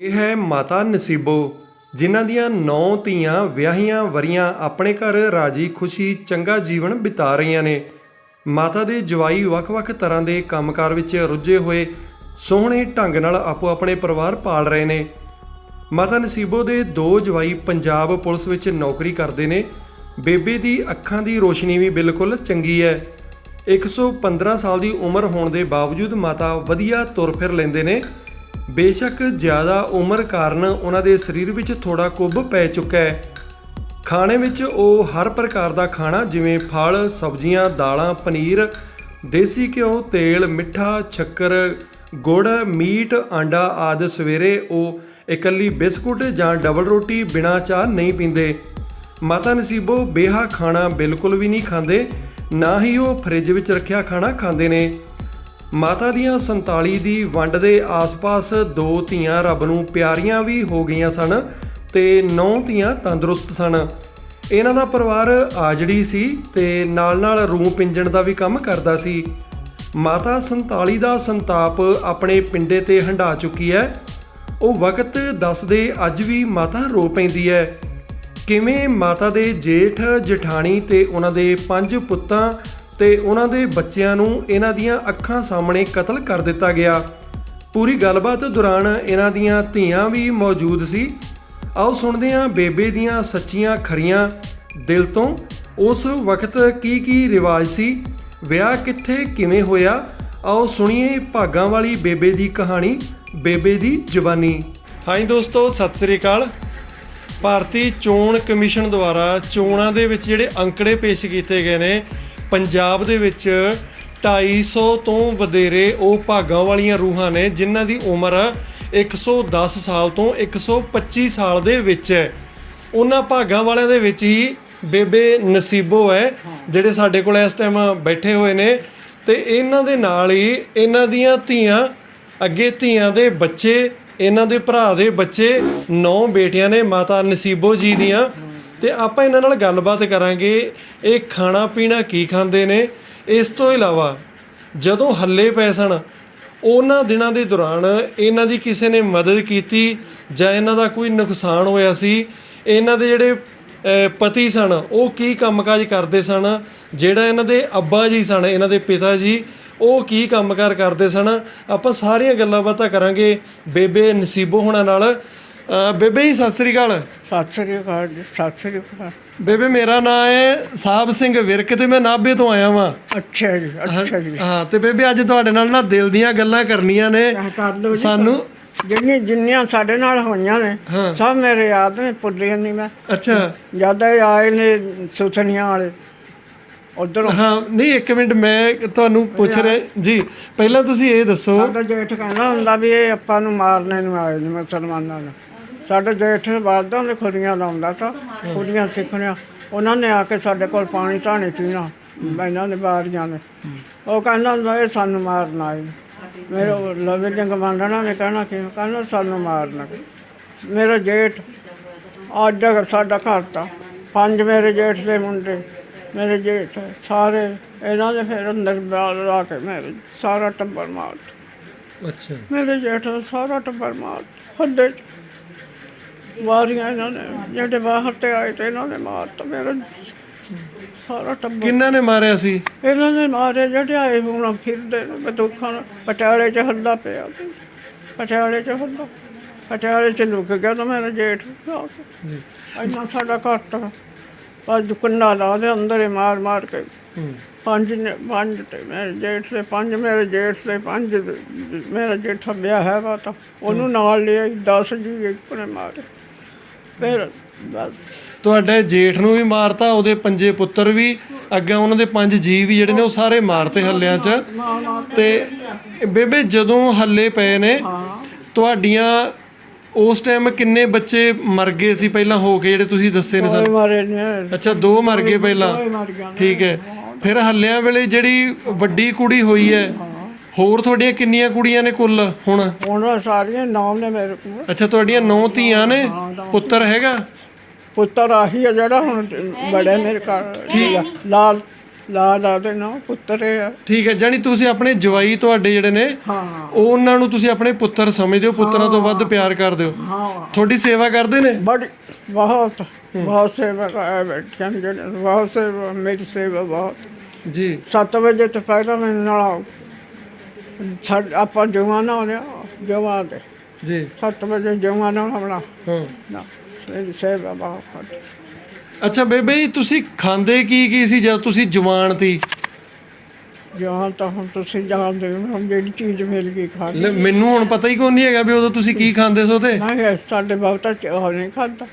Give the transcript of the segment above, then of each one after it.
ਇਹ ਹੈ ਮਾਤਾ ਨਸੀਬੋ, ਜਿਨ੍ਹਾਂ ਦੀਆਂ ਨੌ ਧੀਆਂ ਵਿਆਹੀਆਂ ਵਰੀਆਂ ਆਪਣੇ ਘਰ ਰਾਜੀ ਖੁਸ਼ੀ ਚੰਗਾ ਜੀਵਨ ਬਿਤਾ ਰਹੀਆਂ ਨੇ। ਮਾਤਾ ਦੇ ਜਵਾਈ ਵੱਖ-ਵੱਖ ਤਰ੍ਹਾਂ ਦੇ ਕੰਮਕਾਰ ਵਿੱਚ ਰੁੱਝੇ ਹੋਏ, ਸੋਹਣੇ ਢੰਗ ਨਾਲ ਆਪੋ ਆਪਣੇ ਪਰਿਵਾਰ ਪਾਲ ਰਹੇ ਨੇ। ਮਾਤਾ ਨਸੀਬੋ ਦੇ ਦੋ ਜਵਾਈ ਪੰਜਾਬ ਪੁਲਿਸ ਵਿੱਚ ਨੌਕਰੀ ਕਰਦੇ ਨੇ। ਬੇਬੇ ਦੀ ਅੱਖਾਂ ਦੀ ਰੋਸ਼ਨੀ ਵੀ ਬਿਲਕੁਲ ਚੰਗੀ ਹੈ। 115 ਸਾਲ ਦੀ ਉਮਰ ਹੋਣ ਦੇ ਬਾਵਜੂਦ ਮਾਤਾ ਵਧੀਆ ਤੁਰ ਫਿਰ ਲੈਂਦੇ ਨੇ। ਬੇਸ਼ੱਕ ਜ਼ਿਆਦਾ ਉਮਰ ਕਾਰਨ ਉਹਨਾਂ ਦੇ ਸਰੀਰ ਵਿੱਚ ਥੋੜਾ ਕੁੱਬ ਪੈ ਚੁੱਕਾ ਹੈ। ਖਾਣੇ ਵਿੱਚ ਉਹ ਹਰ ਪ੍ਰਕਾਰ ਦਾ ਖਾਣਾ ਜਿਵੇਂ ਫਲ, ਸਬਜ਼ੀਆਂ, ਦਾਲਾਂ, ਪਨੀਰ, ਦੇਸੀ ਘਿਓ, ਤੇਲ, ਮਿੱਠਾ, ਸ਼ੱਕਰ, ਗੁੜ, ਮੀਟ, ਆਂਡਾ ਆਦਿ ਸਵੇਰੇ ਉਹ ਇਕੱਲੀ ਬਿਸਕੁਟ ਜਾਂ ਡਬਲ ਰੋਟੀ ਬਿਨਾਂ ਚਾਹ ਨਹੀਂ ਪੀਂਦੇ। ਮਾਤਾ ਨਸੀਬੋ ਬੇਹਾ ਖਾਣਾ ਬਿਲਕੁਲ ਵੀ ਨਹੀਂ ਖਾਂਦੇ, ਨਾ ਹੀ ਉਹ ਫ੍ਰਿਜ ਵਿੱਚ ਰੱਖਿਆ ਖਾਣਾ ਖਾਂਦੇ ਨੇ। ਮਾਤਾ ਦੀਆਂ 47 ਦੀ ਵੰਡ ਦੇ ਆਸ-ਪਾਸ ਦੋ ਧੀਆਂ ਰੱਬ ਨੂੰ ਪਿਆਰੀਆਂ ਵੀ ਹੋ ਗਈਆਂ ਸਨ ਤੇ ਨੌ ਧੀਆਂ ਤੰਦਰੁਸਤ ਸਨ। ਇਹਨਾਂ ਦਾ ਪਰਿਵਾਰ ਆਜੜੀ ਸੀ ਤੇ ਨਾਲ-ਨਾਲ ਰੂਹ ਪਿੰਜਣ ਦਾ ਵੀ ਕੰਮ ਕਰਦਾ ਸੀ। ਮਾਤਾ 47 ਦਾ ਸੰਤਾਪ ਆਪਣੇ ਪਿੰਡੇ ਤੇ ਹੰਢਾ ਚੁੱਕੀ ਹੈ। ਉਹ ਵਕਤ ਦੱਸਦੇ ਅੱਜ ਵੀ ਮਾਤਾ ਰੋ ਪੈਂਦੀ ਹੈ। ਕਿਵੇਂ ਮਾਤਾ ਦੇ ਜੇਠ, ਜਠਾਣੀ ਤੇ ਉਹਨਾਂ ਦੇ ਪੰਜ ਪੁੱਤਾਂ ਤੇ ਉਹਨਾਂ ਦੇ ਬੱਚਿਆਂ ਨੂੰ ਇਹਨਾਂ ਦੀਆਂ ਅੱਖਾਂ ਸਾਹਮਣੇ ਕਤਲ ਕਰ ਦਿੱਤਾ ਗਿਆ। ਪੂਰੀ ਗੱਲਬਾਤ ਦੌਰਾਨ ਇਹਨਾਂ ਦੀਆਂ ਧੀਆਂ ਵੀ ਮੌਜੂਦ ਸੀ। ਆਓ ਸੁਣਦੇ ਹਾਂ ਬੇਬੇ ਦੀਆਂ ਸੱਚੀਆਂ ਖਰੀਆਂ। ਦਿਲ ਤੋਂ ਉਸ ਵਕਤ ਕੀ ਕੀ ਰਿਵਾਜ ਸੀ? ਵਿਆਹ ਕਿੱਥੇ, ਕਿਵੇਂ ਹੋਇਆ? ਆਓ ਸੁਣੀਏ ਭਾਗਾਂ ਵਾਲੀ ਬੇਬੇ ਦੀ ਕਹਾਣੀ, ਬੇਬੇ ਦੀ ਜ਼ੁਬਾਨੀ ਹਾਂਜੀ ਦੋਸਤੋ, ਸਤਿ ਸ੍ਰੀ ਅਕਾਲ। ਭਾਰਤੀ ਚੋਣ ਕਮਿਸ਼ਨ ਦੁਆਰਾ ਚੋਣਾਂ ਦੇ ਵਿੱਚ ਜਿਹੜੇ ਅੰਕੜੇ ਪੇਸ਼ ਕੀਤੇ ਗਏ ਨੇ ਪੰਜਾਬ ਦੇ ਵਿੱਚ 250 ਤੋਂ ਵਧੇਰੇ ਉਹ ਭਾਗਾਂ ਵਾਲੀਆਂ ਰੂਹਾਂ ਨੇ, ਜਿਨ੍ਹਾਂ ਦੀ ਉਮਰ 110 ਸਾਲ ਤੋਂ 125 ਸਾਲ ਦੇ ਵਿੱਚ ਹੈ। ਉਹਨਾਂ ਭਾਗਾਂ ਵਾਲਿਆਂ ਦੇ ਵਿੱਚ ਹੀ ਬੇਬੇ ਨਸੀਬੋ ਹੈ, ਜਿਹੜੇ ਸਾਡੇ ਕੋਲ ਇਸ ਟਾਈਮ ਬੈਠੇ ਹੋਏ ਨੇ। ਤੇ ਇਹਨਾਂ ਦੇ ਨਾਲ ਹੀ ਇਹਨਾਂ ਦੀਆਂ ਧੀਆਂ, ਅੱਗੇ ਧੀਆਂ ਦੇ ਬੱਚੇ, ਇਹਨਾਂ ਦੇ ਭਰਾ ਦੇ ਬੱਚੇ, ਨੌ ਬੇਟੀਆਂ ਨੇ, ਮਾਤਾ ਨਸੀਬੋ ਜੀ ਦੀਆਂ। ਤੇ ਆਪਾਂ ਇਹਨਾਂ ਨਾਲ ਗੱਲਬਾਤ ਕਰਾਂਗੇ, ਇਹ ਖਾਣਾ ਪੀਣਾ ਕੀ ਖਾਂਦੇ ਨੇ? ਇਸ ਤੋਂ ਇਲਾਵਾ ਜਦੋਂ ਹੱਲੇ ਪਏ ਸਨ, ਉਹਨਾਂ ਦਿਨਾਂ ਦੇ ਦੌਰਾਨ ਇਹਨਾਂ ਦੀ ਕਿਸੇ ਨੇ ਮਦਦ ਕੀਤੀ ਜਾਂ ਇਹਨਾਂ ਦਾ ਕੋਈ ਨੁਕਸਾਨ ਹੋਇਆ ਸੀ? ਇਹਨਾਂ ਦੇ ਜਿਹੜੇ ਪਤੀ ਸਨ, ਉਹ ਕੀ ਕੰਮਕਾਜ ਕਰਦੇ ਸਨ? ਜਿਹੜਾ ਇਹਨਾਂ ਦੇ ਅੱਬਾ ਜੀ ਸਨ, ਇਹਨਾਂ ਦੇ ਪਿਤਾ ਜੀ, ਉਹ ਕੀ ਕੰਮਕਾਰ ਕਰਦੇ ਸਨ? ਆਪਾਂ ਸਾਰੀਆਂ ਗੱਲਾਂ ਬਾਤਾਂ ਕਰਾਂਗੇ ਬੇਬੇ ਨਸੀਬੋ ਹੋਣਾ ਨਾਲ। ਬੇਬੇ ਜੀ ਸਤਿ ਸ੍ਰੀ ਅਕਾਲ। ਸਤਿ ਸ੍ਰੀ ਅਕਾਲ ਜੀ ਸਤਿ ਸ੍ਰੀ ਅਕਾਲ। ਬੇਬੇ ਮੇਰਾ ਨਾਮ ਹੈ ਸਾਹਿਬ ਸਿੰਘ ਵਿਰਕ ਤੇ ਮੈਂ ਨਾਭੇ ਤੋਂ ਆਇਆ ਵਾਂ। ਅੱਛਾ ਜੀ ਅੱਛਾ ਜੀ। ਹਾਂ ਤੇ ਬੇਬੇ ਅੱਜ ਤੁਹਾਡੇ ਨਾਲ ਨਾ ਦਿਲ ਦੀਆਂ ਗੱਲਾਂ ਕਰਨੀਆਂ ਨੇ। ਆਹ ਕਰ ਲਓ ਜੀ। ਸਾਨੂੰ ਜਿੰਨੀ ਜਿੰਨੀਆਂ ਸਾਡੇ ਨਾਲ ਹੋਈਆਂ ਨੇ ਸਭ ਮੇਰੇ ਯਾਦ ਨੇ ਭੁੱਲੀਆਂ ਨਹੀਂ ਮੈਂ। ਅੱਛਾ। ਇਹ ਆਏ ਨੇ ਸੁਥਨੀਆਂ ਵਾਲੇ ਉਧਰ। ਹਾਂ ਨਹੀਂ ਇੱਕ ਮਿੰਟ ਮੈਂ ਤੁਹਾਨੂੰ ਪੁੱਛ ਰਿਹਾ ਜੀ ਪਹਿਲਾਂ ਤੁਸੀਂ ਇਹ ਦੱਸੋ। ਸਾਡਾ ਜੇਠ ਕਹਿੰਦਾ ਹੁੰਦਾ ਵੀ ਇਹ ਆਪਾਂ ਨੂੰ ਮਾਰਨੇ ਨੂੰ ਆਏ ਨੇ ਮੁਸਲਮਾਨਾਂ ਨੇ। ਸਾਡਾ ਜੇਠ ਬਾਦਾਂ ਦੇ ਖੁਰੀਆਂ ਲਾਉਂਦਾ ਤਾਂ ਖੁਰੀਆਂ ਸਿੱਖਣੀਆਂ। ਉਹਨਾਂ ਨੇ ਆ ਕੇ ਸਾਡੇ ਕੋਲ ਪਾਣੀ ਧਾਣੀ ਪੀਣਾ ਇਹਨਾਂ ਨੇ ਬਾਰੀਆਂ ਨੇ। ਉਹ ਕਹਿੰਦਾ ਹੁੰਦਾ ਇਹ ਸਾਨੂੰ ਮਾਰਨ ਆਏ। ਮੇਰੇ ਉਹ ਲਵੇ ਦੇ ਗਵਾਂਢਣਾ ਨੇ ਕਹਿਣਾ ਕਿ ਕਹਿੰਦਾ ਸਾਨੂੰ ਮਾਰਨਾ ਮੇਰਾ ਜੇਠ ਅੱਜ ਅਗਰ ਸਾਡਾ ਘਰ ਤਾਂ ਪੰਜ ਮੇਰੇ ਜੇਠ ਦੇ ਮੁੰਡੇ ਮੇਰੇ ਜੇਠ ਸਾਰੇ ਇਹਨਾਂ ਦੇ ਫਿਰ ਅੰਦਰ ਬਾਹਰ ਲਾ ਕੇ ਮੇਰੇ ਸਾਰਾ ਟੱਬਰ ਮਾਰ ਅੱਛਾ। ਮੇਰੇ ਜੇਠ ਦਾ ਸਾਰਾ ਟੱਬਰ ਮਾਰ ਹੱਡੇ ਚ ਵਾਰੀਆਂ ਇਹਨਾਂ ਨੇ ਜਿਹੜੇ ਬਾਹਰ ਤੇ ਆਏ ਤੇ ਇਹਨਾਂ ਨੇ ਮਾਰਤਾ ਮੇਰਾ ਸਾਰਾ ਟੱਬਰ। ਕਿੰਨਾਂ ਨੇ ਮਾਰਿਆ ਸੀ? ਇਹਨਾਂ ਨੇ ਮਾਰੇ ਜਿਹੜੇ ਆਏ ਹੁਣ ਫਿਰਦੇ ਨੇ ਨਾਲ ਪਟਿਆਲੇ ਚ ਹੱਲਾ ਪਿਆ ਸੀ। ਪਟਿਆਲੇ ਚ ਹੱਲਾ ਪਟਿਆਲੇ ਚ ਲੁਕ ਗਿਆ ਤਾਂ ਮੇਰਾ ਜੇਠ ਆ ਕੇ। ਇੰਨਾ ਸਾਡਾ ਘੱਟ ਪਰ ਦੁਕਾਨਾਂ ਲਾ ਦੇ ਅੰਦਰ ਹੀ ਮਾਰ ਮਾਰ ਕੇ। ਪੰਜ ਨੇ ਪੰਜ ਤੇ ਮੇਰੇ ਜੇਠ ਦੇ ਪੰਜ ਮੇਰੇ ਜੇਠ ਦੇ ਪੰਜ ਮੇਰਾ ਜੇਠਾ ਵਿਆਹ ਹੈ ਵਾ ਤਾਂ ਉਹਨੂੰ ਨਾਲ ਲਿਆ 10 ਜੀ ਇੱਕ ਨੇ ਮਾਰੇ। ਫਿਰ ਬਸ। ਤੁਹਾਡੇ ਜੇਠ ਨੂੰ ਵੀ ਮਾਰਤਾ ਉਹਦੇ ਪੰਜੇ ਪੁੱਤਰ ਵੀ ਅੱਗੇ ਉਹਨਾਂ ਦੇ ਪੰਜ ਜੀ ਵੀ ਜਿਹੜੇ ਨੇ ਉਹ ਸਾਰੇ ਮਾਰਤੇ ਹੱਲਿਆਂ 'ਚ। ਤੇ ਬੇਬੇ ਜਦੋਂ ਹੱਲੇ ਪਏ ਨੇ ਤੁਹਾਡੀਆਂ ਉਸ ਟਾਈਮ ਕਿੰਨੇ ਬੱਚੇ ਮਰ ਗਏ ਸੀ ਪਹਿਲਾਂ ਹੋ ਕੇ ਜਿਹੜੇ ਤੁਸੀਂ ਦੱਸੇ ਨੇ ਸਾਨੂੰ? ਮਾਰੇ ਨੇ। ਅੱਛਾ ਦੋ ਮਰ ਗਏ ਪਹਿਲਾਂ। ਠੀਕ ਹੈ। ਫਿਰ ਹੱਲਿਆਂ ਵੇਲੇ ਜਿਹੜੀ ਵੱਡੀ ਕੁੜੀ ਹੋਈ ਹੈ ਹੋਰ ਤੁਹਾਡੀਆਂ ਕਿੰਨੀਆਂ ਕੁੜੀਆਂ ਨੇ ਕੁੱਲ ਹੁਣ? ਹੁਣ ਸਾਰੀਆਂ ਨਾਮ ਨੇ ਮੇਰੇ ਕੋਲ। ਅੱਛਾ ਤੁਹਾਡੀਆਂ ਨੌ ਧੀਆਂ ਨੇ? ਪੁੱਤਰ ਹੈਗਾ? ਪੁੱਤਰ ਆਹੀ ਹੈ ਜਿਹੜਾ ਹੁਣ ਬੜੇ ਮੇਰੇ ਘਰ ਠੀਕ। ਆ ਲਾਲ ਲਾ ਲਾ ਦੇ ਨਾ ਪੁੱਤਰ ਆ। ਠੀਕ ਹੈ ਜਾਨੀ ਤੁਸੀਂ ਆਪਣੇ ਜਵਾਈ ਤੁਹਾਡੇ ਜਿਹੜੇ ਨੇ ਹਾਂ। ਉਹ ਉਹਨਾਂ ਨੂੰ ਤੁਸੀਂ ਆਪਣੇ ਪੁੱਤਰ ਸਮਝਦੇ ਹੋ ਪੁੱਤਰਾਂ ਤੋਂ ਵੱਧ ਪਿਆਰ ਕਰਦੇ ਹੋ। ਹਾਂ। ਤੁਹਾਡੀ ਸੇਵਾ ਕਰਦੇ ਨੇ? ਬੜੀ ਬਹੁਤ ਬਹੁਤ ਸੇਵਾ ਕਰ ਬੈਠਿਆਂ ਜਿਹੜੇ ਬਹੁਤ ਸੇਵਾ ਮੇਰੀ ਸੇਵਾ ਬਹੁਤ। ਜੀ। 7 ਵਜੇ ਤੋਂ ਪਹਿਲਾਂ ਮੈਨੂੰ ਨਾਲ ਛੱਡ ਆਪਾਂ ਜਵਾਨਾ ਹੋ ਰਿਹਾ ਜਵਾਨ ਦੇ। ਜੀ। 7 ਵਜੇ ਜਵਾਨਾ ਹੋਣਾ ਹਾਂ। ਨਾ ਬਹੁਤ ਕਰਦੀ ਅੱਛਾ ਬੇਬੇ ਜੀ ਤੁਸੀਂ ਖਾਂਦੇ ਕੀ ਕੀ ਸੀ ਜਦ ਤੁਸੀਂ ਜਵਾਨ ਤੀ ਜਵਾਨ ਤਾਂ ਹੁਣ ਤੁਸੀਂ ਜਾਣਦੇ ਹੋ ਹੁਣ ਜਿਹੜੀ ਚੀਜ਼ ਮਿਲ ਗਈ ਖਾ ਲਈ ਮੈਨੂੰ ਹੁਣ ਪਤਾ ਹੀ ਕੋਈ ਨਹੀਂ ਹੈਗਾ ਵੀ ਉਦੋਂ ਤੁਸੀਂ ਕੀ ਖਾਂਦੇ ਸੋ ਤੇ ਨਹੀਂ ਸਾਡੇ ਬਹੁਤਾ ਚ- ਉਹ ਨਹੀਂ ਖਾਦਾ।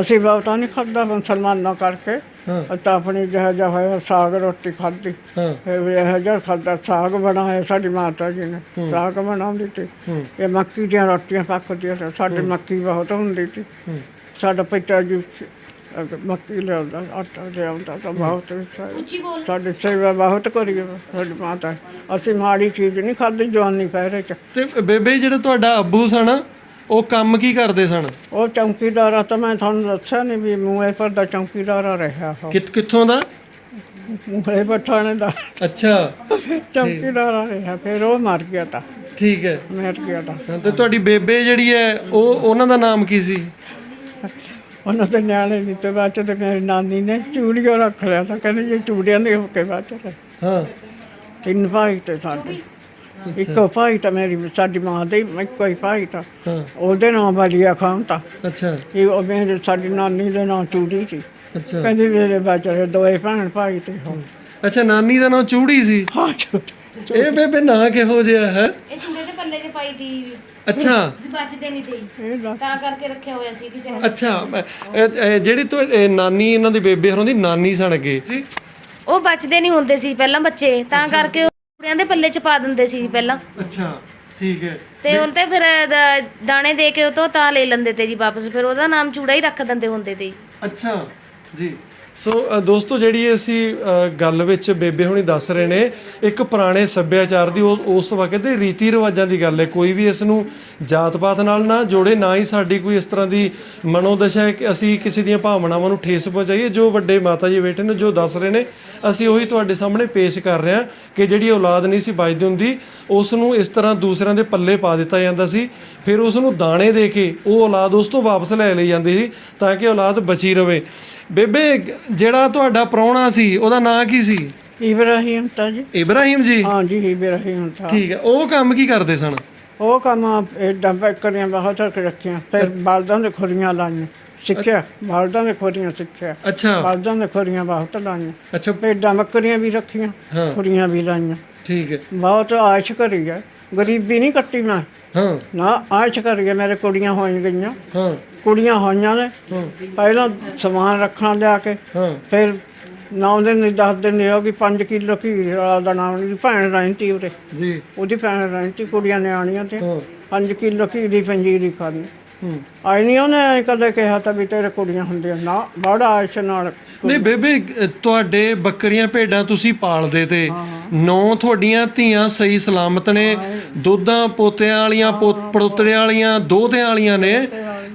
ਅਸੀਂ ਬਹੁਤਾ ਨਹੀਂ ਖਾਦਾ ਮੁਸਲਮਾਨਾਂ ਕਰਕੇ। ਹਾਂ। ਅਸੀਂ ਆਪਣੀ ਜਿਹੜਾ ਜਿਹਾ ਹੋਇਆ ਸਾਗ ਰੋਟੀ ਖਾਧੀ। ਹਾਂ। ਫਿਰ ਵੀ ਇਹ ਜਿਹਾ ਖਾਦਾ ਸਾਗ ਬਣਾਇਆ ਸਾਡੀ ਮਾਤਾ ਜੀ ਨੇ। ਸਾਗ ਬਣਾਉਂਦੀ ਸੀ। ਇਹ ਮੱਕੀ ਦੀਆਂ ਰੋਟੀਆਂ ਪੱਕਦੀਆਂ ਸੀ। ਸਾਡੀ ਮੱਕੀ ਬਹੁਤ ਹੁੰਦੀ ਸੀ। ਸਾਡਾ ਪਿਤਾ ਜੀ ਮੱਕੀ ਲਿਆਉਂਦਾ ਆਟਾ ਲਿਆਉਂਦਾ ਤਾਂ ਬਹੁਤ ਸਾ- ਸਾਡੀ ਸੇਵਾ ਬਹੁਤ ਕਰੀ ਸਾਡੀ ਮਾਤਾ। ਅਸੀਂ ਮਾੜੀ ਚੀਜ਼ ਨਹੀਂ ਖਾਧੀ ਜਵਾਨੀ ਪਹਿਰੇ ਚ। ਤੇ ਬੇਬੇ ਜਿਹੜਾ ਤੁਹਾਡਾ ਅੱਬੂ ਸਨ ਉਹ ਕੰਮ ਕੀ ਕਰਦੇ ਸਨ? ਉਹ ਚੌਂਕੀਦਾਰ ਆ ਤਾਂ ਮੈਂ ਤੁਹਾਨੂੰ ਦੱਸਿਆ ਨਹੀਂ ਵੀ ਮੂਹੇ ਪਰ ਦਾ ਚੌਂਕੀਦਾਰ ਆ ਰਿਹਾ ਉਹ। ਕਿ ਕਿੱਥੋਂ ਦਾ? ਮੂਹੇ ਪਠਾਣੇ ਦਾ। ਅੱਛਾ। ਚੌਂਕੀਦਾਰ ਆ ਰਿਹਾ ਫਿਰ ਉਹ ਮਰ ਗਿਆ ਤਾਂ। ਠੀਕ ਹੈ। ਮਰ ਗਿਆ ਤਾਂ। ਤੇ ਤੁਹਾਡੀ ਬੇਬੇ ਜਿਹੜੀ ਹੈ ਉਹ ਉਹਨਾਂ ਦਾ ਨਾਮ ਕੀ ਸੀ? ਉਹਨਾਂ ਦੇ ਨਿਆਣੇ ਨਹੀਂ ਤੇ ਬਾਅਦ ਚ ਤੇ ਮੇਰੀ ਨਾਨੀ ਨੇ ਚੂੜੀਆਂ ਰੱਖ ਲਿਆ ਤਾਂ ਕਹਿੰਦੇ ਜੇ ਚੂੜੀਆਂ ਦੇ ਹੋ ਕੇ ਬਾਅਦ ਚ ਹਾਂ। ਤਿੰਨ ਭਾਈ ਤੇ ਸਾਡੇ। ਇੱਕੋ ਭਾਈ ਤਾਂ ਮੇਰੀ ਸਾਡੀ ਮਾਂ ਦੇ ਇੱਕੋ ਹੀ ਭਾਈ ਤਾਂ। ਹਾਂ। ਉਹਦੇ ਨਾਮ ਬਲੀਆ ਤਾਂ। ਅੱਛਾ। ਇਹ ਉਹ ਮੇਰੇ ਸਾਡੀ ਨਾਨੀ ਦੇ ਨਾਮ ਚੂੜੀ ਸੀ। ਅੱਛਾ। ਕਹਿੰਦੀ ਮੇਰੇ ਬਾਚਰੇ ਦੋਏ ਭੈਣ ਭਾਈ ਤੇ ਹੋ। ਅੱਛਾ ਨਾਨੀ ਦਾ ਨਾਮ ਚੂੜੀ ਸੀ? ਹਾਂ ਚੂੜੀ। ਇਹ ਬੇਬੇ ਨਾਂ ਕਿਹੋ ਜਿਹਾ ਹੈ? ਇਹ ਚੂੜੇ ਦੇ ਪੱਲੇ 'ਚ ਪਾਈ ਤੀ ਅੱਛਾ। ਵੀ ਬਚਦੇ ਨਹੀਂ ਤੇ। ਇਹ ਦੱਸ। ਤਾਂ ਕਰਕੇ ਰੱਖਿਆ ਹੋਇਆ ਸੀ ਕਿਸੇ ਨੇ ਅੱਛਾ ਜਿਹੜੀ ਤੁਹਾਡੀ ਨਾਨੀ ਇਹਨਾਂ ਦੀ ਬੇਬੇ ਹਰੋਂ ਦੀ ਨਾਨੀ ਸਣ ਗਏ ਸੀ? ਉਹ ਬਚਦੇ ਨਹੀਂ ਹੁੰਦੇ ਸੀ ਪਹਿਲਾਂ ਬੱਚੇ। ਤਾਂ ਕਰਕੇ ਪੱਲੇ 'ਚ ਪਾ ਦਿੰਦੇ ਸੀ ਪਹਿਲਾਂ। ਅੱਛਾ ਠੀਕ ਹੈ। ਤੇ ਹੁਣ ਤੇ ਫਿਰ ਦ- ਦਾਣੇ ਦੇ ਕੇ ਉਹ ਤੋਂ ਤਾਂ ਲੈ ਲੈਂਦੇ ਤੇ ਜੀ ਵਾਪਸ। ਫਿਰ ਉਹਦਾ ਨਾਮ ਚੂੜਾ ਹੀ ਰੱਖ ਦਿੰਦੇ ਹੁੰਦੇ ਤੇ ਜੀ। ਅੱਛਾ ਜੀ। ਸੋ ਦੋਸਤੋ, ਜਿਹੜੀ ਅਸੀਂ ਗੱਲ ਵਿੱਚ ਬੇਬੇ ਹੁਣੀ ਦੱਸ ਰਹੇ ਨੇ, ਇੱਕ ਪੁਰਾਣੇ ਸੱਭਿਆਚਾਰ ਦੀ ਉਹ- ਉਸ ਵਕਤ ਦੇ ਰੀਤੀ ਰਿਵਾਜਾਂ ਦੀ ਗੱਲ ਹੈ। ਕੋਈ ਵੀ ਇਸ ਨੂੰ ਜਾਤ-ਪਾਤ ਨਾਲ ਨਾ ਜੋੜੇ, ਨਾ ਹੀ ਸਾਡੀ ਕੋਈ ਇਸ ਤਰ੍ਹਾਂ ਦੀ ਮਨੋਦਸ਼ਾ ਹੈ ਕਿ ਅਸੀਂ ਕਿਸੇ ਦੀਆਂ ਭਾਵਨਾਵਾਂ ਨੂੰ ਠੇਸ ਪਹੁੰਚਾਈਏ। ਜੋ ਵੱਡੇ ਮਾਤਾ ਜੀ ਬੈਠੇ ਨੇ, ਜੋ ਦੱਸ ਰਹੇ ਨੇ, ਅਸੀਂ ਉਹੀ ਤੁਹਾਡੇ ਸਾਹਮਣੇ ਪੇਸ਼ ਕਰ ਰਹੇ ਹਾਂ ਕਿ ਜਿਹੜੀ ਔਲਾਦ ਨਹੀਂ ਸੀ ਬਚਦੀ ਹੁੰਦੀ, ਉਸ ਨੂੰ ਇਸ ਤਰ੍ਹਾਂ ਦੂਸਰਿਆਂ ਦੇ ਪੱਲੇ ਪਾ ਦਿੱਤਾ ਜਾਂਦਾ ਸੀ। ਫਿਰ ਉਸ ਨੂੰ ਦਾਣੇ ਦੇ ਕੇ ਉਹ ਔਲਾਦ ਉਸ ਤੋਂ ਵਾਪਸ ਲੈ ਲਈ ਜਾਂਦੀ ਸੀ ਤਾਂ ਕਿ ਔਲਾਦ ਬਚੀ ਰਵੇ। ਬੇਬੇ ਜਿਹੜਾ ਤੁਹਾਡਾ ਪ੍ਰਾਹੁਣਾ ਸੀ ਉਹਦਾ ਨਾਂ ਕੀ ਸੀ? ਇਬਰਾਹੀਮ ਤਾਂ ਜੀ। ਇਬਰਾਹਿਮ ਜੀ? ਹਾਂ ਜੀ ਇਬਰਾਹੀਮ ਤਾਂ। ਠੀਕ ਹੈ ਉਹ ਕੰਮ ਕੀ ਕਰਦੇ ਸਨ? ਉਹ ਕੰਮ ਏਦਾਂ ਬੱਕਰੀਆਂ ਬਹੁਤ ਰੱਖ ਰੱਖੀਆਂ ਫਿਰ ਬਲਦਾਂ ਦੇ ਖੁਰੀਆਂ ਲਾਈਆਂ ਸਿੱਖਿਆ ਬਲਦਾਂ ਦੇ ਖੁਰੀਆਂ ਸਿੱਖਿਆ। ਅੱਛਾ। ਬਲਦਾਂ ਦੇ ਖੁਰੀਆਂ ਬਹੁਤ ਲਾਈਆਂ। ਅੱਛਾ। ਭੇਡਾਂ ਬੱਕਰੀਆਂ ਵੀ ਰੱਖੀਆਂ। ਖੁਰੀਆਂ ਵੀ ਲਾਈਆਂ। ਠੀਕ ਹੈ। ਬਹੁਤ ਆਇਸ਼ ਕਰੀ ਹੈ। ਗਰੀਬੀ ਨਹੀਂ ਕੱਟੀ ਮੈਂ। ਹਾਂ। ਨਾ ਆਇਸ਼ ਕਰੀ ਹੈ ਮੇਰੇ ਕੁੜੀਆਂ ਹੋਈਆਂ ਗਈਆਂ। ਹਾਂ। ਕੁੜੀਆਂ ਹੋਈਆਂ ਨੇ। ਪਹਿਲਾਂ ਸਮਾਨ ਰੱਖਣਾ ਲਿਆ ਕੇ ਹਾਂ। ਫਿਰ ਨੌ ਦਿਨ ਨਹੀਂ ਦਸ ਦਿਨ ਨਹੀਂ ਹੋ ਗਈ 5 ਕਿਲੋ ਘੀ ਦਾ ਨਾਮ ਨਹੀਂ ਭੈਣ ਰਹਿੰਦੀ ਉਰੇ। ਜੀ। ਉਹਦੀ ਭੈਣ ਰਹਿੰਦੀ ਕੁੜੀਆਂ ਨਿਆਣੀਆਂ ਤੇ। ਹਾਂ। 5 ਕਿਲੋ ਘੀ ਦੀ ਪੰਜੀਰੀ ਖਾਣੀ ਹੂੰ। ਆਈ ਨਹੀਂ ਉਹਨੇ ਕਦੇ ਕਿਹਾ ਤਾਂ ਵੀ ਤੇਰੇ ਕੁੜੀਆਂ ਹੁੰਦੀਆਂ। ਨਾ ਬੜਾ ਆਇਸ਼ ਨਾਲ ਨਹੀਂ ਬੇਬੇ ਤੁਹਾਡੇ ਬੱਕਰੀਆਂ ਭੇਡਾਂ ਤੁਸੀਂ ਪਾਲਦੇ ਤੇ। ਨੌ ਤੁਹਾਡੀਆਂ ਧੀਆਂ ਸਹੀ ਸਲਾਮਤ ਨੇ ਦੁੱਧਾਂ ਪੋਤਿਆਂ ਵਾਲੀਆਂ ਪੋ- ਪੜੋਤੜਿਆਂ ਵਾਲੀਆਂ ਦੋਹਤਿਆਂ ਵਾਲੀਆਂ ਨੇ।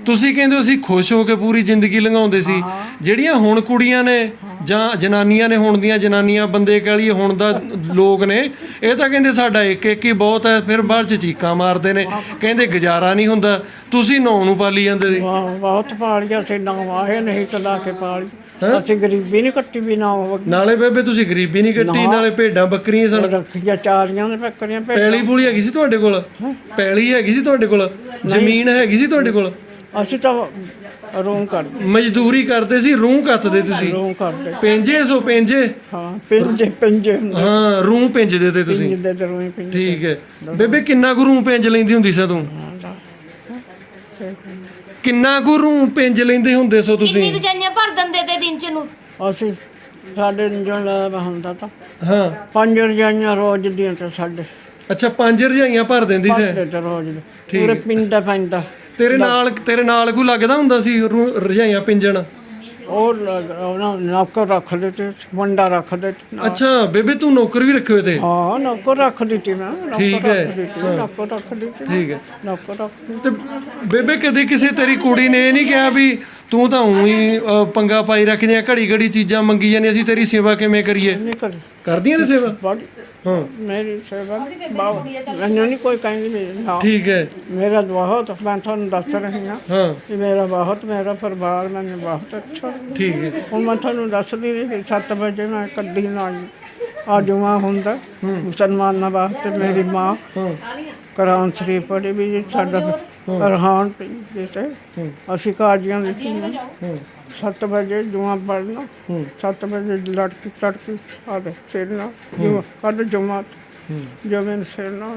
ਤੁਸੀਂ ਕਹਿੰਦੇ ਹੋ ਅਸੀਂ ਖੁਸ਼ ਹੋ ਕੇ ਪੂਰੀ ਜ਼ਿੰਦਗੀ ਲੰਘਾਉਂਦੇ ਸੀ। ਜਿਹੜੀਆਂ ਹੁਣ ਕੁੜੀਆਂ ਨੇ ਜਾਂ ਜਨਾਨੀਆਂ ਨੇ ਹੁਣ ਦੀਆਂ ਜਨਾਨੀਆਂ ਬੰਦੇ ਕਹਿ ਲਈਏ ਹੁਣ ਦਾ ਲੋਕ ਨੇ ਇਹ ਤਾਂ ਕਹਿੰਦੇ ਸਾਡਾ ਇੱਕ ਇੱਕ ਹੀ ਬਹੁਤ ਹੈ ਫਿਰ ਬਾਅਦ ਚ ਚੀਕਾਂ ਮਾਰਦੇ ਨੇ। ਕਹਿੰਦੇ ਗੁਜ਼ਾਰਾ ਨਹੀਂ ਹੁੰਦਾ ਤੁਸੀਂ ਨੌ ਨੂੰ ਪਾਲੀ ਜਾਂਦੇ ਸੀ। ਬਹੁਤ ਪਾਲੀਆਂ ਸੀ ਨਾ ਵਾਹੇ ਨਹੀਂ ਤਲਾ ਕੇ ਪਾਲੀ। ਅਸੀਂ ਗਰੀਬੀ ਨਹੀਂ ਕੱਟੀ ਵੀ ਨਾ ਉਹ ਨਾਲੇ ਬੇਬੇ ਤੁਸੀਂ ਗਰੀਬੀ ਨਹੀਂ ਕੱਟੀ ਨਾਲੇ ਭੇਡਾਂ ਬੱਕਰੀਆਂ ਸਨ। ਰੱਖੀਆਂ ਚਾਰੀਆਂ ਨੇ ਬੱਕਰੀਆਂ ਭੇਡਾਂ। ਪੈਲੀ ਪੂਲੀ ਹੈਗੀ ਸੀ ਤੁਹਾਡੇ ਕੋਲ? ਪੈਲੀ ਹੈਗੀ ਸੀ ਤੁਹਾਡੇ ਕੋਲ? ਜ਼ਮੀਨ ਹੈਗੀ ਸੀ ਤੁਹਾਡੇ ਕੋਲ? ਅਸੀਂ ਤਾਂ ਰੂਮ ਕਰਦੇ। ਮਜ਼ਦੂਰੀ ਕਰਦੇ ਸੀ ਰੂਹ ਕੱਤਦੇ ਤੁਸੀਂ। ਰੂਮ ਕਰਦੇ ਪਿੰਜੇ ਸੋ ਪਿੰਜੇ? ਹਾਂ ਪਿੰਜੇ ਪਿੰਜੇ ਹਾਂ ਰੂਹ ਪਿੰਜਦੇ ਤੇ ਤੁਸੀਂ। ਠੀਕ ਹੈ। ਬੇਬੇ ਕਿੰਨਾ ਕੁ ਰੂਹ ਪਿੰਜ ਲੈਂਦੀ ਹੁੰਦੀ ਸੀ ਤੂੰ? ਕਿੰਨਾ ਕੁ ਰੂਹ ਪਿੰਜ ਲੈਂਦੇ ਹੁੰਦੇ ਸੋ ਕਿੰਨੀ ਤੁਸੀਂ ਰਜਾਈਆਂ ਭਰ ਦਿੰਦੇ ਤੇ ਦਿਨ ਚ ਨੂੰ? ਅਸੀਂ ਸਾਡੇ ਜਣ ਹੁੰਦਾ ਤਾਂ। ਹਾਂ। ਪੰਜ ਰਜਾਈਆਂ ਰੋਜ਼ ਦੀਆਂ ਤੇ ਸਾਡੇ। ਅੱਛਾ ਪੰਜ ਰਜਾਈਆਂ ਭਰ ਦਿੰਦੀ ਸੀ। ਦੇ ਤੇ ਰੋਜ਼ ਦੇ। ਪੂਰੇ ਪਿੰਡਾ ਪੈਂਦਾ। ਤੇਰੇ ਨਾਲ ਤੇਰੇ ਨਾਲ ਕੋਈ ਲੱਗਦਾ ਹੁੰਦਾ ਸੀ ਰੂਹ- ਰਜਾਈਆਂ ਪਿੰਜਣ? ਉਹ ਨੌਕਰ ਰੱਖ ਦਿੱਤੇ ਮੁੰਡਾ ਰੱਖ ਦਿੱਤੇ। ਅੱਛਾ ਬੇਬੇ ਤੂੰ ਨੌਕਰ ਵੀ ਰੱਖੇ ਹੋਏ ਤੇ? ਹਾਂ ਨੌਕਰ ਰੱਖ ਦਿੱਤੀ ਮੈਂ ਠੀਕ ਹੈ। ਨੌਕਰ ਰੱਖ ਦਿੱਤੀ ਠੀਕ ਹੈ। ਨੌਕਰ ਰੱਖ ਦਿੱਤੀ। ਤੇ ਬੇਬੇ ਕਦੇ ਕਿਸੇ ਤੇਰੀ ਕੁੜੀ ਨੇ ਇਹ ਨਹੀਂ ਕਿਹਾ ਵੀ ਤੂੰ ਤਾਂ ਉਹੀ ਪੰਗਾ ਪਾਈ ਰੱਖਦੀ ਆ ਘੜੀ ਘੜੀ ਚੀਜ਼ਾਂ ਮੰਗੀ ਜਾਂਦੀ ਅਸੀਂ ਤੇਰੀ ਸੇਵਾ ਕਿਵੇਂ ਕਰੀਏ? ਨਹੀਂ ਕਰੀ। ਕਰਦੀਆਂ ਨੇ ਸੇਵਾ? ਬੜੀ ਹਾਂ। ਮੇਰੀ ਸੇਵਾ ਬਹੁਤ ਮੈਨੂੰ ਨਹੀਂ ਕੋਈ ਕਹਿੰਦੀ ਮੇਰੀ ਹਾਂ। ਠੀਕ ਹੈ। ਮੇਰਾ ਬਹੁਤ ਮੈਂ ਤੁਹਾਨੂੰ ਦੱਸ ਰਹੀ ਹਾਂ ਹਾਂ। ਕਿ ਮੇਰਾ ਬਹੁਤ ਮੇਰਾ ਪਰਿਵਾਰ ਮੈਨੂੰ ਬਹੁਤ ਅੱਛਾ। ਠੀਕ ਹੈ। ਹੁਣ ਮੈਂ ਤੁਹਾਨੂੰ ਦੱਸਦੀ ਰਹੀ 7 ਵਜੇ ਮੈਂ ਕੱਢੀ ਨਾ ਆ ਜੁਮਾ ਹੁੰਦਾ ਮੁਸਲਮਾਨਾਂ ਵਾਸਤੇ ਮੇਰੀ ਮਾਂ। ਕੁਰਾਨ ਸ਼ਰੀਫ ਪੜ੍ਹੀ ਵੀ ਜੀ ਸਾਡਾ ਰਹਾਨ ਪਈ ਤੇ। ਅਸੀਂ ਕਾਜੀਆਂ ਦੇ ਚੀਨਾ ਹਾਂ 7 ਵਜੇ ਜੁਮਾ ਪੜ੍ਹਨਾ 7 ਵਜੇ ਲੜਕੀ ਤੜਕੀ ਆਦੇ ਸਿਰਨਾ ਜੁਮਾ ਕੱਢ ਜੁਮਾ ਜੋ ਮੈਨੂੰ ਸਿਰਨਾ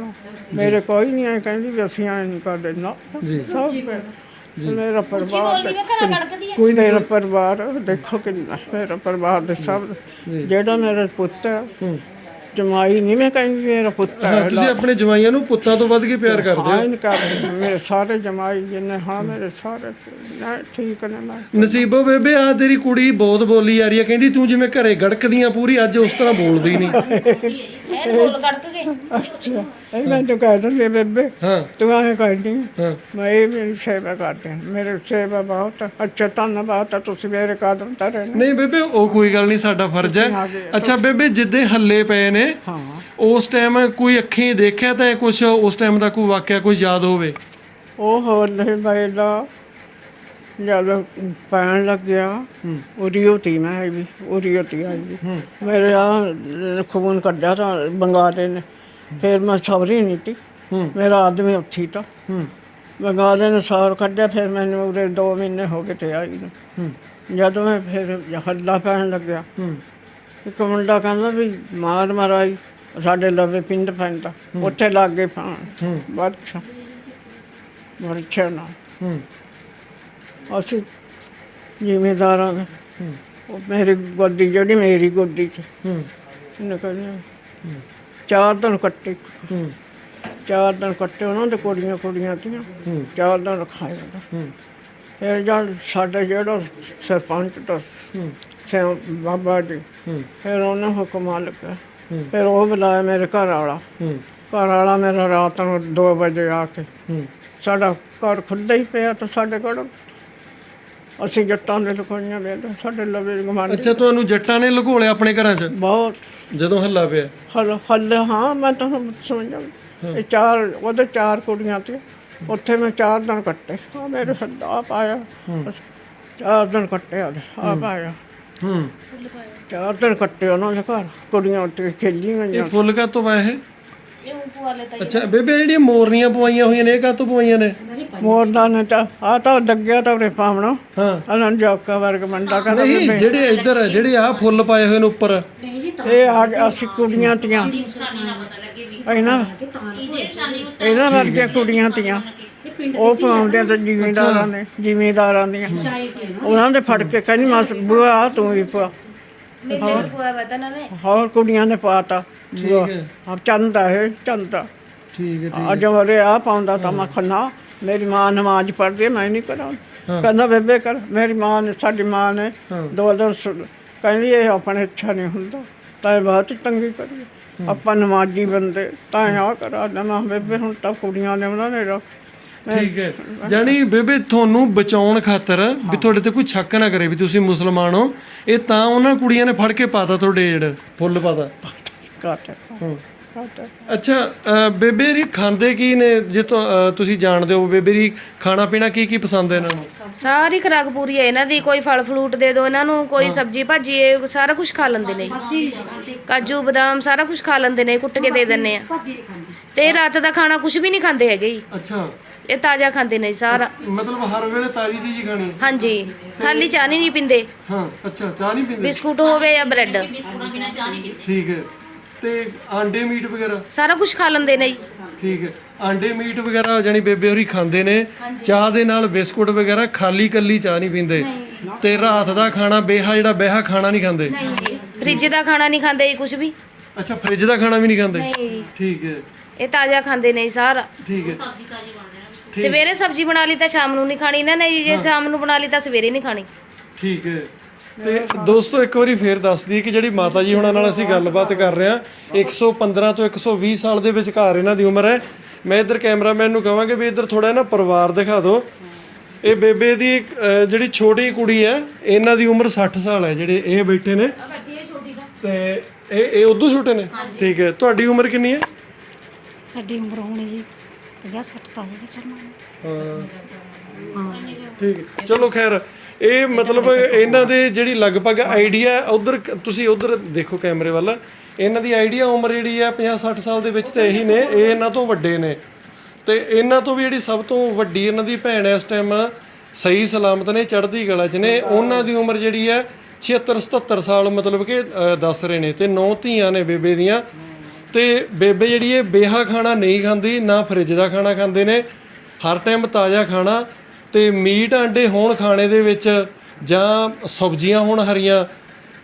ਮੇਰੇ ਕੋਈ ਨਹੀਂ ਆਏ ਕਹਿੰਦੀ ਵੀ ਅਸੀਂ ਆਏ ਨਹੀਂ ਕਰਦੇ ਨਾ ਜੀ। ਸਭ ਮੇਰੇ- ਮੇਰਾ ਪਰਿਵਾਰ ਮੈਂ ਕੋਈ ਮੇਰਾ ਪਰਿਵਾਰ ਦੇਖੋ ਕਿੰਨਾ ਮੇਰਾ ਪਰਿਵਾਰ ਦੇ ਸਭ ਜਿਹੜਾ ਮੇਰਾ ਪੁੱਤ ਹੈ। ਜਮਾਈ ਨਹੀਂ ਮੈਂ ਕਹਿੰਦੀ ਮੇਰਾ ਪੁੱਤ ਹੈ ਹਾਂ ਤੁਸੀਂ ਆਪਣੇ ਜਵਾਈਆਂ ਨੂੰ ਪੁੱਤਾਂ ਤੋਂ ਵੱਧ ਕੇ ਪਿਆਰ ਕਰਦੇ ਹੋ। ਆਇਨ ਕਰਦੇ ਮੇਰੇ ਸਾਰੇ ਜਮਾਈ ਜਿੰਨੇ ਹਾਂ ਮੇਰੇ ਸਾਰੇ ਨਾ ਠੀਕ ਨੇ ਮੈਂ ਨਸੀਬੋ ਬੇਬੇ ਆ ਤੇਰੀ ਕੁੜੀ ਬਹੁਤ ਬੋਲੀ ਜਾ ਰਹੀ ਹੈ। ਕਹਿੰਦੀ ਤੂੰ ਜਿਵੇਂ ਘਰੇ ਗੜਕਦੀਆਂ ਪੂਰੀ ਅੱਜ ਉਸ ਤਰ੍ਹਾਂ ਬੋਲਦੀ ਨਹੀਂ। ਇਹ ਬੋਲ ਕੜਕ ਗਏ ਅੱਛਾ ਇਹ ਮੈਂ ਤਾਂ ਕਹਿ ਦਿੰਦੀ ਬੇਬੇ ਹਾਂ। ਤੂੰ ਆਏ ਕਰਦੀ ਹਾਂ ਮੈਂ ਇਹ ਮੇਰੀ ਸੇਵਾ ਕਰਦੇ ਹਾਂ। ਮੇਰੇ ਸੇਵਾ ਬਹੁਤ ਹੈ। ਅੱਛਾ ਧੰਨਵਾਦ ਆ ਤੁਸੀਂ ਮੇਰੇ ਕਦਮ ਨੇ ਨਹੀਂ ਬੇਬੇ ਉਹ ਕੋਈ ਗੱਲ ਨਹੀਂ ਸਾਡਾ ਫਰਜ਼ ਹੈ। ਅੱਛਾ ਬੇਬੇ ਜਿੱਦੇ ਹੱਲੇ ਪਏ ਨੇ ਹਾਂ। ਉਸ ਟਾਈਮ ਕੋਈ ਅੱਖੀਂ ਦੇਖਿਆ ਤਾਂ ਕੁਝ ਉਸ ਟਾਈਮ ਦਾ ਕੋਈ ਵਾਕਿਆ ਕੋਈ ਯਾਦ ਹੋਵੇ? ਉਹ ਹੋਰ ਨਹੀਂ ਬੈਦਾ ਜਦੋਂ ਪੈਣ ਲੱਗਿਆ ਉਰੀ ਹੋਤੀ ਮੈਂ ਵੀ ਉਰੀ ਹੋਤੀ ਆਈ ਵੀ ਮੇਰੇ ਆ ਖੂਨ ਕੱਢਿਆ ਤਾਂ ਬੰਗਾਲੇ ਨੇ ਫਿਰ ਮੈਂ ਸਬਰੀ ਨਹੀਂ ਤੀ। ਮੇਰਾ ਆਦਮੀ ਉੱਥੀ ਤਾਂ। ਬੰਗਾਲੇ ਨੇ ਸਾਰ ਕੱਢਿਆ ਫਿਰ ਮੈਨੂੰ ਉਰੇ 2 ਮਹੀਨੇ ਹੋ ਗਏ ਤੇ ਆਈ ਨੂੰ। ਜਦੋਂ ਮੈਂ ਫਿਰ ਹੱਲਾ ਪੈਣ ਲੱਗਿਆ ਇੱਕ ਮੁੰਡਾ ਕਹਿੰਦਾ ਵੀ ਮਾਰ ਮਰਾਈ ਸਾਡੇ ਲਵੇ ਪਿੰਡ ਪੈਂਦਾ। ਉੱਥੇ ਲੱਗ ਗਏ ਪਾਣ ਬੱਚਾ ਮਰਛਾ ਨਾ। ਅਸੀਂ ਜ਼ਿਮੀਦਾਰਾਂ ਦੇ। ਉਹ ਮੇਰੀ ਗੋਦੀ ਜਿਹੜੀ ਮੇਰੀ ਗੋਦੀ ਚ ਇਹਨੇ ਕਹਿੰਦੇ ਚਾਰ ਦਿਨ ਕੱਟੇ। ਚਾਰ ਦਿਨ ਕੱਟੇ ਉਹਨਾਂ ਦੇ ਕੁੜੀਆਂ ਕੁੜੀਆਂ ਤੀਆਂ। ਚਾਰ ਦਿਨ ਰਖਾਇਆ ਉਹਦਾ। ਹੂੰ ਫਿਰ ਜਦ ਸਾਡੇ ਜਿਹੜਾ ਸਰਪੰਚ ਤਾਂ ਸੇ ਬਾਬਾ ਜੀ ਫਿਰ ਉਹਨੇ ਹੁਕਮ ਆ ਲੱਗਾ। ਫਿਰ ਉਹ ਬੁਲਾਇਆ ਮੇਰੇ ਘਰ ਵਾਲਾ। ਘਰ ਵਾਲਾ ਮੇਰਾ ਰਾਤ ਨੂੰ 2 ਵਜੇ ਆ ਕੇ ਸਾਡਾ ਘਰ ਖੁੱਲ੍ਹਾ ਹੀ ਪਿਆ ਤਾਂ ਸਾਡੇ ਕੋਲ। ਅਸੀਂ ਜੱਟਾਂ ਦੇ ਲੁਕਾਈਆਂ ਵੇਲੇ ਸਾਡੇ ਲਵੇ ਗਮਾਨ ਅੱਛਾ ਤੁਹਾਨੂੰ ਜੱਟਾਂ ਨੇ ਲੁਕੋਲਿਆ ਆਪਣੇ ਘਰਾਂ 'ਚ? ਬਹੁਤ। ਜਦੋਂ ਹੱਲਾ ਪਿਆ? ਹਲ ਹਲ ਹਾਂ ਮੈਂ ਤੁਹਾਨੂੰ ਸਮਝਾਂ। ਇਹ ਚਾਰ ਉਹਦੇ ਚਾਰ ਕੁੜੀਆਂ ਤੇ ਉੱਥੇ ਮੈਂ ਚਾਰ ਦਿਨ ਕੱਟੇ। ਆ ਮੇਰੇ ਹੱਦਾ ਪਾਇਆ। ਚਾਰ ਦਿਨ ਕੱਟੇ ਆ ਆ ਪਾਇਆ। ਹੂੰ। ਚਾਰ ਦਿਨ ਕੱਟੇ ਉਹਨਾਂ ਦੇ ਘਰ। ਕੁੜੀਆਂ ਉੱਤੇ ਖੇਲੀਆਂ ਇਹ ਫੁੱਲ ਕਾ ਤੋਂ ਪਾਇਆ ਅੱਛਾ ਬੇਬੇ ਜਿਹੜੀਆਂ ਮੋਰਨੀਆਂ ਪਵਾਈਆਂ ਹੋਈਆਂ ਨੇ ਇਹ ਕਾ ਤੋਂ ਪਵਾਈਆਂ ਨੇ? ਮੋਰਦਾ ਨੇ ਤਾਂ ਆ ਤਾਂ ਲੱਗਿਆ ਤਾਂ ਉਰੇ ਪਾਵਣਾ ਹਾਂ। ਅਨੰਦ ਜੋਕਾ ਵਰਗ ਕਹਿੰਦਾ ਵੀ ਨਹੀਂ ਜਿਹੜੇ ਇੱਧਰ ਜਿਹੜੇ ਆ ਫੁੱਲ ਪਾਏ ਹੋਏ ਨੇ ਉੱਪਰ। ਇਹ ਆ ਗਿਆ ਅਸੀਂ ਕੁੜੀਆਂ ਤੀਆਂ। ਇਹਨਾਂ ਇਹਨਾਂ ਵਰਗੀਆਂ ਕੁੜੀਆਂ ਤੀਆਂ। ਉਹ ਪਾਉਂਦੇ ਤਾਂ ਜ਼ਿਮੀਂਦਾਰਾਂ ਨੇ ਜ਼ਿਮੀਂਦਾਰਾਂ ਦੀਆਂ। ਉਹਨਾਂ ਦੇ ਫੜ ਕੇ ਕਹਿੰਦੀ ਮਸ ਬੁਆ ਤੂੰ ਵੀ ਪਾ ਮੇਰੇ ਨਾ ਨੇ ਹੋਰ ਕੁੜੀਆਂ ਨੇ ਪਾਤਾ। ਠੀਕ ਹੈ। ਆ ਚੰਦਾ ਹੈ ਚੰਦਾ ਠੀਕ ਹੈ ਅੱਜ ਵਰੇ ਆ ਪਾਉਂਦਾ ਤਾਂ ਮੈਂ ਖੰਨਾ ਮੇਰੀ ਮਾਂ ਨਮਾਜ਼ ਪੜ੍ਹਦੀ ਹੈ, ਮੈਂ ਨਹੀਂ ਕਰਾਂ। ਕਹਿੰਦਾ ਬੇਬੇ ਕਰ ਮੇਰੀ ਮਾਂ ਨੇ ਸਾਡੀ ਮਾਂ ਨੇ ਦੋ ਦਿਨ ਸੁ- ਕਹਿੰਦੀ ਇਹ ਆਪਣੇ ਇੱਛਾ ਨਹੀਂ ਹੁੰਦਾ। ਤਾਂ ਇਹ ਬਹੁਤ ਤੰਗੀ ਕਰੀ। ਆਪਾਂ ਨਮਾਜ਼ੀ ਬੰਦੇ ਤਾਂ ਆ ਕਰਾ ਦਮਾ ਬੇਬੇ ਹੁਣ ਤਾਂ ਕੁੜੀਆਂ ਨੇ ਉਹਨਾਂ ਨੇ ਰੱਖ ਠੀਕ ਹੈ। ਜਾਨੀ ਬੇਬੇ ਤੁਹਾਨੂੰ ਬਚਾਉਣ ਖਾਤਰ ਵੀ ਤੁਹਾਡੇ ਤੇ ਕੋਈ ਸ਼ੱਕ ਨਾ ਕਰੇ ਵੀ ਤੁਸੀਂ ਮੁਸਲਮਾਨ ਹੋ। ਇਹ ਤਾਂ ਉਹਨਾਂ ਕੁੜੀਆਂ ਨੇ ਫੜ ਕੇ ਪਾਤਾ ਤੁਹਾਡੇ ਜਿਹੜਾ ਫੁੱਲ ਪਾਤਾ। ਕਾਟ ਅੱਛਾ ਬੇਬੇ ਰੀ ਖਾਂਦੇ ਕੀ ਨੇ? ਜੇ ਤੁਸੀਂ ਜਾਣਦੇ ਹੋ ਬੇਬੇ ਰੀ ਖਾਣਾ ਪੀਣਾ ਕੀ ਕੀ ਪਸੰਦ ਹੈ ਇਹਨਾਂ ਨੂੰ? ਸਾਰੀ ਖੁਰਾਕ ਪੂਰੀ ਹੈ ਇਹਨਾਂ ਦੀ ਕੋਈ ਫਲ ਫਰੂਟ ਦੇ ਦਿਓ ਇਹਨਾਂ ਨੂੰ ਕੋਈ ਸਬਜੀ ਭਾਜੀ ਇਹ ਸਾਰਾ ਕੁਝ ਖਾ ਲੈਂਦੇ ਨੇ। ਕਾਜੂ ਬਦਾਮ ਸਾਰਾ ਕੁਝ ਖਾ ਲੈਂਦੇ ਨੇ ਕੁੱਟ ਕੇ ਦੇ ਦਿੰਨੇ ਆ। ਤੇ ਰਾਤ ਦਾ ਖਾਣਾ ਕੁਝ ਵੀ ਨਹੀਂ ਖਾਂਦੇ ਹੈਗੇ ਜੀ। ਅੱਛਾ। ਇਹ ਤਾਜ਼ਾ ਖਾਂਦੇ ਨੇ ਸਾਰਾ। ਮਤਲਬ ਹਰ ਵੇਲੇ ਤਾਜ਼ੀ ਚੀਜ਼ ਹੀ ਖਾਣੀ ਹਾਂਜੀ ਖਾਲੀ ਚਾਹ ਨਹੀਂ ਪੀਂਦੇ। ਹਾਂ ਅੱਛਾ ਚਾਹ ਨਹੀਂ ਪੀਂਦੇ? ਬਿਸਕੁਟ ਹੋਵੇ ਜਾਂ ਬ੍ਰੈਡ। ਠੀਕ ਹੈ। ਤੇ ਆਂਡੇ ਮੀਟ ਵਗੈਰਾ? ਸਾਰਾ ਕੁਝ ਖਾ ਲੈਂਦੇ ਨੇ ਜੀ। ਠੀਕ ਹੈ। ਆਂਡੇ ਮੀਟ ਵਗੈਰਾ ਜਾਨੀ ਬੇਬੇ ਹੋਰੀ ਖਾਂਦੇ ਨੇ। ਚਾਹ ਦੇ ਨਾਲ ਬਿਸਕੁਟ ਵਗੈਰਾ ਖਾਲੀ ਕੱਲੀ ਚਾਹ ਨਹੀਂ ਪੀਂਦੇ। ਤੇ ਰਾਤ ਦਾ ਖਾਣਾ ਬੇਹਾ ਜਿਹੜਾ ਬੇਹਾ ਖਾਣਾ ਨਹੀਂ ਖਾਂਦੇ? ਨਹੀਂ ਜੀ। ਫ੍ਰਿਜ ਦਾ ਖਾਣਾ ਨਹੀਂ ਖਾਂਦੇ ਜੀ ਕੁਝ ਵੀ। ਅੱਛਾ ਫ੍ਰਿਜ ਦਾ ਖਾਣਾ ਵੀ ਨਹੀਂ ਖਾਂਦੇ? ਨਹੀਂ ਠੀਕ ਹੈ। ਇਹ ਤਾਜ਼ਾ ਖਾਂਦੇ ਨੇ ਸਾਰਾ। ਠੀਕ ਹੈ। ਸਵੇਰੇ ਸਬਜ਼ੀ ਬਣਾ ਲਈ ਤਾਂ ਸ਼ਾਮ ਨੂੰ ਨਹੀਂ ਖਾਣੀ ਨਾ ਨਹੀਂ ਜੇ ਸ਼ਾਮ ਨੂੰ ਬਣਾ ਲਈ ਤਾਂ ਸਵੇਰੇ ਨਹੀਂ ਖਾਣੀ। ਠੀਕ ਹੈ। ਤੇ ਦੋਸਤੋ ਇੱਕ ਵਾਰੀ ਫੇਰ ਦੱਸ ਦਈਏ ਕਿ ਜਿਹੜੀ ਮਾਤਾ ਜੀ ਹੁਣਾਂ ਨਾਲ ਅਸੀਂ ਗੱਲਬਾਤ ਕਰ ਰਹੇ ਹਾਂ 115 ਤੋਂ 120 ਸਾਲ ਦੇ ਵਿਚਕਾਰ ਇਹਨਾਂ ਦੀ ਉਮਰ ਹੈ। ਮੈਂ ਇੱਧਰ ਕੈਮਰਾਮੈਨ ਨੂੰ ਕਹਾਂਗੇ ਵੀ ਇੱਧਰ ਥੋੜਾ ਨਾ ਪਰਿਵਾਰ ਦਿਖਾ ਦਿਓ। ਇਹ ਬੇਬੇ ਦੀ ਅਹ, ਜਿਹੜੀ ਛੋਟੀ ਕੁੜੀ ਹੈ ਇਹਨਾਂ ਦੀ ਉਮਰ 60 ਸਾਲ ਹੈ ਜਿਹੜੇ ਇਹ ਬੈਠੇ ਨੇ। ਤੇ। ਇਹ ਇਹ ਉਦੋਂ ਛੋਟੇ ਨੇ? ਠੀਕ ਹੈ। ਤੁਹਾਡੀ ਉਮਰ ਕਿੰਨੀ ਹੈ? ਸਾਡੀ ਉਮਰ ਹੋਣੀ ਜੀ 50 60 ਤਾਂ ਹੈਗੀ ਚਲੋ ਠੀਕ ਹੈ। ਚਲੋ ਖੈਰ ਇਹ ਮਤਲਬ ਇਹਨਾਂ ਦੇ ਜਿਹੜੀ ਲਗਭਗ ਆਈਡੀਆ ਉਧਰ ਤੁਸੀਂ ਉਧਰ ਦੇਖੋ ਕੈਮਰੇ ਵੱਲ। ਇਹਨਾਂ ਦੀ ਆਈਡੀਆ ਉਮਰ ਜਿਹੜੀ ਹੈ 50 60 ਸਾਲ ਦੇ ਵਿੱਚ ਤੇ ਇਹੀ ਨੇ ਇਹ ਇਹਨਾਂ ਤੋਂ ਵੱਡੇ ਨੇ। ਤੇ ਇਹਨਾਂ ਤੋਂ ਵੀ ਜਿਹੜੀ ਸਭ ਤੋਂ ਵੱਡੀ ਇਹਨਾਂ ਦੀ ਭੈਣ ਇਸ ਟਾਈਮ ਸਹੀ ਸਲਾਮਤ ਨੇ ਚੜ੍ਹਦੀ ਕਲਾ 'ਚ ਨੇ। ਉਹਨਾਂ ਦੀ ਉਮਰ ਜਿਹੜੀ ਹੈ 76 77 ਸਾਲ ਮਤਲਬ ਕਿ ਅ, ਦੱਸ ਰਹੇ ਨੇ ਤੇ ਨੌ ਧੀਆਂ ਨੇ ਬੇਬੇ ਦੀਆਂ। ਤੇ ਬੇਬੇ ਜਿਹੜੀ ਇਹ ਬੇਹਾ ਖਾਣਾ ਨਹੀਂ ਖਾਂਦੀ, ਨਾ ਫਰਿੱਜ ਦਾ ਖਾਣਾ ਖਾਂਦੇ ਨੇ। ਹਰ ਟਾਈਮ ਤਾਜ਼ਾ ਖਾਣਾ ਤੇ ਮੀਟ ਆਂਡੇ ਹੋਣ ਖਾਣੇ ਦੇ ਵਿੱਚ ਜਾਂ ਸਬਜ਼ੀਆਂ ਹੋਣ ਹਰੀਆਂ।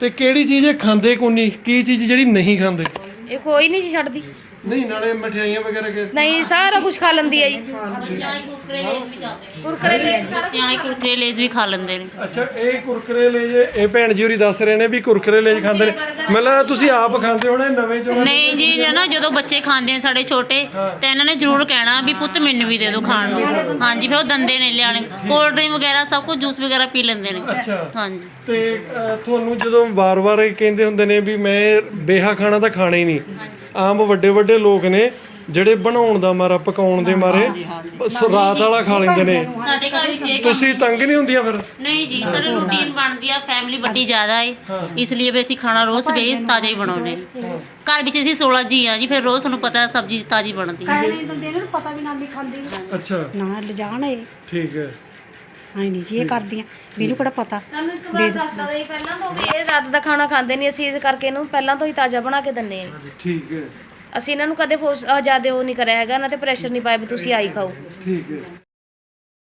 ਤੇ ਕਿਹੜੀ ਚੀਜ਼ ਇਹ ਖਾਂਦੇ ਕੋਈ ਨਹੀਂ? ਕੀ ਚੀਜ਼ ਜਿਹੜੀ ਨਹੀਂ ਖਾਂਦੇ? ਇਹ ਕੋਈ ਨਹੀਂ ਜੀ ਛੱਡਦੀ। ਨਹੀਂ ਨਾਲੇ ਮਠਿਆਈਆਂ ਵਗੈਰਾ ਕਿ ਨਹੀਂ ਸਾਰਾ ਕੁਝ ਖਾ ਲੈਂਦੀ ਹੈ ਜੀ। ਕੁਰਕਰੇ ਲੇਜ਼ ਵੀ ਜਾਂਦੇ ਨੇ। ਕੁਰਕਰੇ ਲੈ ਸਾਰਾ ਬੱਚਿਆਂ ਵਾਲੇ ਕੁਰਕਰੇ ਲੇਜ਼ ਵੀ ਖਾ ਲੈਂਦੇ ਨੇ। ਅੱਛਾ ਇਹ ਕੁਰਕਰੇ ਲੈ ਜੇ ਇਹ ਭੈਣ ਜੀ ਹੋਰੀ ਦੱਸ ਰਹੇ ਨੇ ਵੀ ਕੁਰਕਰੇ ਲੈ ਖਾਂਦੇ ਨੇ। ਮਤਲਬ ਤੁਸੀਂ ਆਪ ਖਾਂਦੇ ਹੋਣੇ ਨਵੇਂ ਚੋਂ ਨਹੀਂ ਜੀ ਜੇ ਨਾ ਜਦੋਂ ਬੱਚੇ ਖਾਂਦੇ ਨੇ ਸਾਡੇ ਛੋਟੇ ਤੇ ਇਹਨਾਂ ਨੇ ਜ਼ਰੂਰ ਕਹਿਣਾ ਵੀ ਪੁੱਤ ਮੈਨੂੰ ਵੀ ਦੇ ਦਿਓ ਖਾਣ ਨੂੰ। ਹਾਂਜੀ ਫਿਰ ਉਹ ਦੰਦੇ ਨੇ ਲਿਆਣੇ। ਕੋਲਡ ਡਰਿੰਕ ਵਗੈਰਾ ਸਭ ਕੁਝ ਜੂਸ ਵਗੈਰਾ ਪੀ ਲੈਂਦੇ ਨੇ। ਅੱਛਾ। ਹਾਂਜੀ। ਤੇ ਤੁਹਾਨੂੰ ਜਦੋਂ ਵਾਰ-ਵਾਰ ਇਹ ਕਹਿੰਦੇ ਹੁੰਦੇ ਨੇ ਵੀ ਮੈਂ ਬੇਹਾ ਖਾਣਾ ਤਾਂ ਖਾਣਾ ਹੀ ਨਹੀਂ। ਆਮ ਵੱਡੇ ਵੱਡੇ ਲੋਕ ਨੇ ਜਿਹੜੇ ਬਣਾਉਣ ਦਾ ਮਾਰਾ ਪਕਾਉਣ ਦੇ ਮਾਰੇ ਰਾਤ ਵਾਲਾ ਖਾ ਲੈਂਦੇ ਨੇ। ਸਾਡੇ ਘਰ ਵਿੱਚ ਇਹ ਤੁਸੀਂ ਤੰਗ ਨਹੀਂ ਹੁੰਦੀਆਂ ਫਿਰ? ਨਹੀਂ ਜੀ ਸਾਡੀ ਰੂਟੀਨ ਬਣਦੀ ਆ ਫੈਮਿਲੀ ਵੱਡੀ ਜ਼ਿਆਦਾ ਹੈ। ਇਸ ਲਈ ਵੀ ਅਸੀਂ ਖਾਣਾ ਰੋਜ਼ ਸਵੇਰੇ ਤਾਜ਼ਾ ਹੀ ਬਣਾਉਂਦੇ ਹਾਂ। ਘਰ ਵਿੱਚ ਅਸੀਂ 16 ਜੀ ਆ ਜੀ ਫਿਰ ਰੋਜ਼ ਤੁਹਾਨੂੰ ਪਤਾ ਸਬਜ਼ੀ ਤਾਜ਼ੀ ਬਣਦੀ ਹੈ। ਖਾਣੇ ਦਿੰਦੇ ਇਹਨਾਂ ਨੂੰ ਪਤਾ ਵੀ ਨਾ ਵੀ ਖਾਂਦੇ। ਅੱਛਾ। ਨਾ ਲਿਜਾਣ ਇਹ। ਠੀਕ ਹੈ। ਨਹੀਂ ਜੀ ਇਹ ਕਰਦੀਆਂ। ਮੈਨੂੰ ਕਿਹੜਾ ਪਤਾ? ਸਾਨੂੰ ਇੱਕ ਵਾਰ ਦੱਸਦਾ ਦੇ ਪਹਿਲਾਂ ਤੋਂ ਵੀ ਇਹ ਰਾਤ ਦਾ ਖਾਣਾ ਖਾਂਦੇ ਨਹੀਂ ਅਸੀਂ ਇਸ ਕਰਕੇ ਇਹਨੂੰ ਪਹਿਲਾਂ ਤੋਂ ਹੀ ਤਾਜ਼ਾ ਬਣਾ ਕੇ ਦਿੰਨੇ ਆ ਠੀਕ ਹੈ। ਅਸੀਂ ਇਹਨਾਂ ਨੂੰ ਕਦੇ ਫੋਰਸ ਜ਼ਿਆਦਾ ਉਹ ਨਹੀਂ ਕਰਿਆ ਹੈਗਾ ਨਾ ਤੇ ਪ੍ਰੈਸ਼ਰ ਨਹੀਂ ਪਾਇਆ ਵੀ ਤੁਸੀਂ ਆਈ ਖਾਓ। ਠੀਕ ਹੈ।